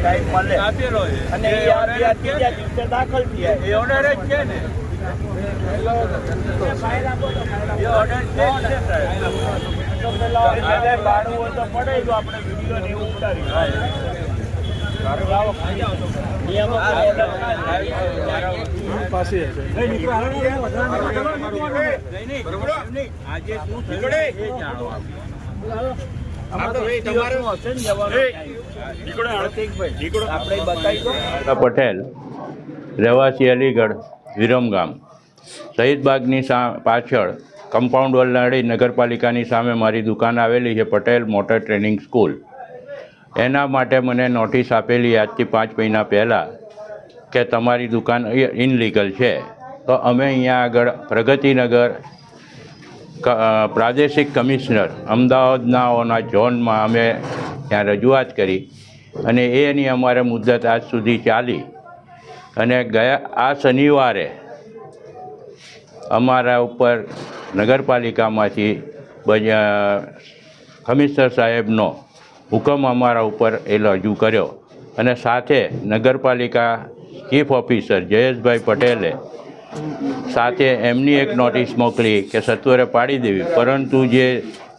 Time મળે. આપેલો છે. અને એ આ ત્રીજા દિવસે દાખલ થયા એ ઓર્ડર જ છે ને? સાહેબ. તો હોય તો પડે આપણે વીડિયો ને એવું ઉતારી. આજે શું થયું એ હશે ને જવાનો પટેલ રહેવાસી અલીગઢ વિરમગામ શહીદ બાગની સા પાછળ કમ્પાઉન્ડ વલનાળી નગરપાલિકાની સામે મારી દુકાન આવેલી છે પટેલ મોટર ટ્રેનિંગ સ્કૂલ. એના માટે મને નોટિસ આપેલી આજથી પાંચ મહિના પહેલાં કે તમારી દુકાન ઇનલીગલ છે. તો અમે અહીંયા આગળ પ્રગતિનગર પ્રાદેશિક કમિશનર અમદાવાદનાઓના ઝોનમાં અમે ત્યાં રજૂઆત કરી. અને એની અમારે મુદત આજ સુધી ચાલી. અને ગયા, આ શનિવારે અમારા ઉપર નગરપાલિકામાંથી કમિશનર સાહેબનો હુકમ અમારા ઉપર એ રજૂ કર્યો. અને સાથે નગરપાલિકા ચીફ ઓફિસર જયેશભાઈ પટેલે સાથે એમની એક નોટિસ મોકલી કે સત્વરે પાડી દેવી. પરંતુ જે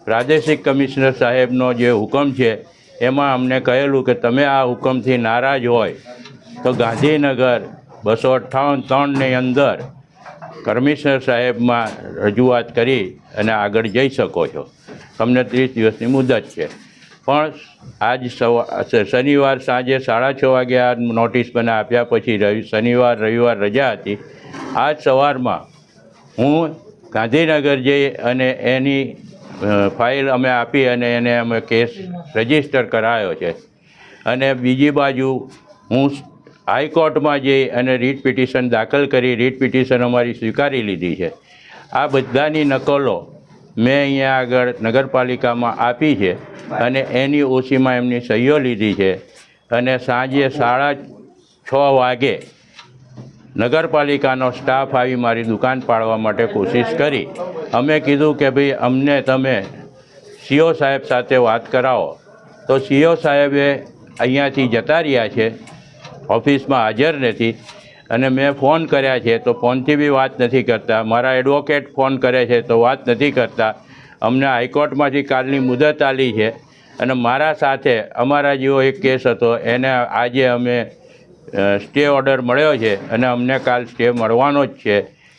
પ્રાદેશિક કમિશનર સાહેબનો જે હુકમ છે એમાં અમને કહેલું કે તમે આ હુકમથી નારાજ હોય તો ગાંધીનગર બસો અઠ્ઠાવન ત્રણની અંદર કમિશનર સાહેબમાં રજૂઆત કરી અને આગળ જઈ શકો છો. તમને ત્રીસ દિવસની મુદત છે. પણ આજ સવા શનિવાર સાંજે સાડા છ વાગે આ નોટિસ મને આપ્યા પછી રવિ, શનિવાર, રવિવાર રજા હતી. આજ સવારમાં હું ગાંધીનગર જઈ અને એની ફાઇલ અમે આપી અને એને અમે કેસ રજિસ્ટર કરાયો છે. અને બીજી બાજુ હું હાઈકોર્ટમાં જઈ અને રીટ પિટિશન દાખલ કરી, રીટ પિટિશન અમારી સ્વીકારી લીધી છે. આ બધાની નકલો મેં અહીંયા આગળ નગરપાલિકામાં આપી છે અને એની ઓછીમાં એમની સહીઓ લીધી છે. અને સાંજે સાડા છ વાગે નગરપાલિકાનો સ્ટાફ આવી મારી દુકાન પાડવા માટે કોશિશ કરી. અમે કીધું કે ભાઈ, અમને તમે સીઓ સાહેબ સાથે વાત કરાવો. તો સીઓ સાહેબે અહીંયાથી જતા રહ્યા છે, ઓફિસમાં હાજર નથી. અને મેં ફોન કર્યા છે, તો ફોનથી બી વાત નથી કરતા. મારા એડવોકેટ ફોન કરે છે, તો વાત નથી કરતા. અમને હાઈકોર્ટમાંથી કાલની મુદત આલી છે. અને મારા સાથે અમારા જેવો એક કેસ હતો, એને આજે અમે સ્ટે ઓર્ડર મળ્યો છે અને અમને કાલ સ્ટે મળવાનો જ છે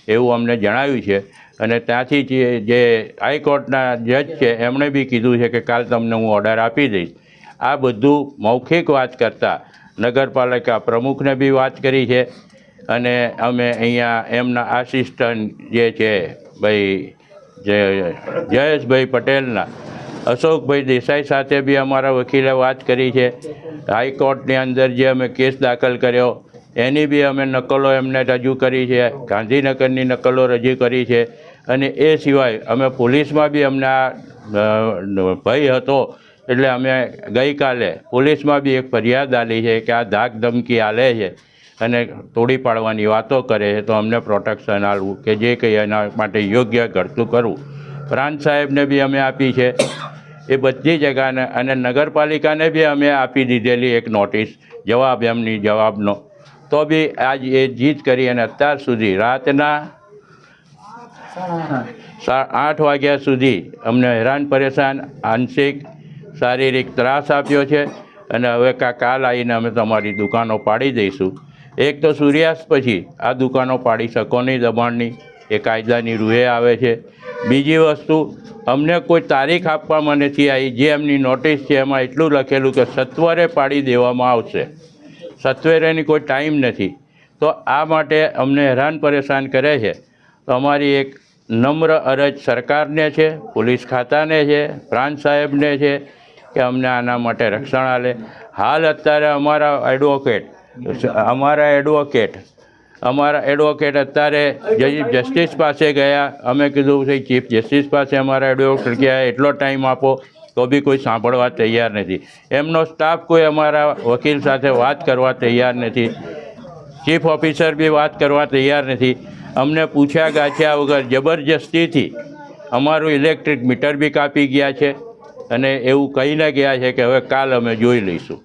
એવું અમને જણાવ્યું છે. અને ત્યાંથી જે હાઈકોર્ટના જજ છે, એમણે બી કીધું છે કે કાલ તમને હું ઓર્ડર આપી દઈશ. આ બધું મૌખિક વાત કરતાં નગરપાલિકા પ્રમુખને બી વાત કરી છે અને અમે અહીંયા એમના આસિસ્ટન્ટ જે છે, ભાઈ જયેશભાઈ પટેલના અશોકભાઈ દેસાઈ સાથે બી અમારા વકીલે વાત કરી છે. હાઈકોર્ટની અંદર જે અમે કેસ દાખલ કર્યો, એની બી અમે નકલો એમને રજૂ કરી છે, ગાંધીનગરની નકલો રજૂ કરી છે. અને એ સિવાય અમે પોલીસમાં બી અમને આ ભય હતો, એટલે અમે ગઈકાલે પોલીસમાં બી એક ફરિયાદ આલી છે કે આ ધાક ધમકી આલે છે અને તોડી પાડવાની વાતો કરે છે, તો અમને પ્રોટેક્શન આપવું કે જે કંઈ એના માટે યોગ્ય ઘડતું કરવું. પ્રાંત સાહેબને બી અમે આપી છે. એ બધી જગાને અને નગરપાલિકાને બી અમે આપી દીધેલી એક નોટિસ. જવાબ એમની જવાબનો. તો બી આજ એ જીત કરી અને અત્યાર સુધી રાતના આઠ વાગ્યા સુધી અમને હેરાન પરેશાન, આંશિક, શારીરિક ત્રાસ આપ્યો છે અને હવે કા, કાલ આવીને અમે તમારી દુકાનો પાડી દઈશું. એક તો સૂર્યાસ્ત પછી આ દુકાનો પાડી શકો નહીં દબાણની. એ કાયદાની રૂહે આવે છે. બીજી વસ્તુ, અમને કોઈ તારીખ આપવામાં નથી આવી, જે એમની નોટિસ છે એમાં એટલું લખેલું કે સત્વરે પાડી દેવામાં આવશે. સત્વરેની કોઈ ટાઈમ નથી. તો આ માટે અમને હેરાન પરેશાન કરે છે. તો અમારી એક નમ્ર અરજ સરકારને છે, પોલીસ ખાતાને છે, પ્રાંત સાહેબને છે, કે અમને આના માટે રક્ષણ આલે. હાલ અત્યારે અમારા એડવોકેટ અમારા એડવોકેટ અમારા એડવોકેટ અત્યારે જજીફ જસ્ટિસ પાસે ગયા. અમે કીધું છે ચીફ જસ્ટિસ પાસે અમારા એડવોકેટ ગયા. એટલો ટાઈમ આપો, તો બી કોઈ સાંભળવા તૈયાર નથી. એમનો સ્ટાફ કોઈ અમારા વકીલ સાથે વાત કરવા તૈયાર નથી. ચીફ ઓફિસર બી વાત કરવા તૈયાર નથી. અમને પૂછ્યા ગાછ્યા વગર જબરજસ્તીથી અમારું ઇલેક્ટ્રિક મીટર બી કાપી ગયા છે અને એવું કહીને ગયા છે કે હવે કાલ અમે જોઈ લઈશું.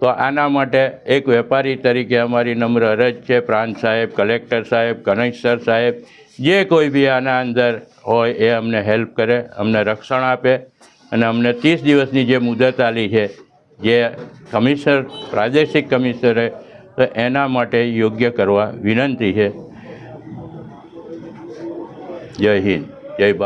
તો આના માટે એક વેપારી તરીકે અમારી નમ્ર અરજ છે, પ્રાંત સાહેબ, કલેક્ટર સાહેબ, ગણેશ સર સાહેબ, જે કોઈ બી આના અંદર હોય એ અમને હેલ્પ કરે, અમને રક્ષણ આપે અને અમને ત્રીસ દિવસની જે મુદત આલી છે, જે કમિશનર, પ્રાદેશિક કમિશનરે, તો એના માટે યોગ્ય કરવા વિનંતી છે. જય હિન્દ, જય ભારત.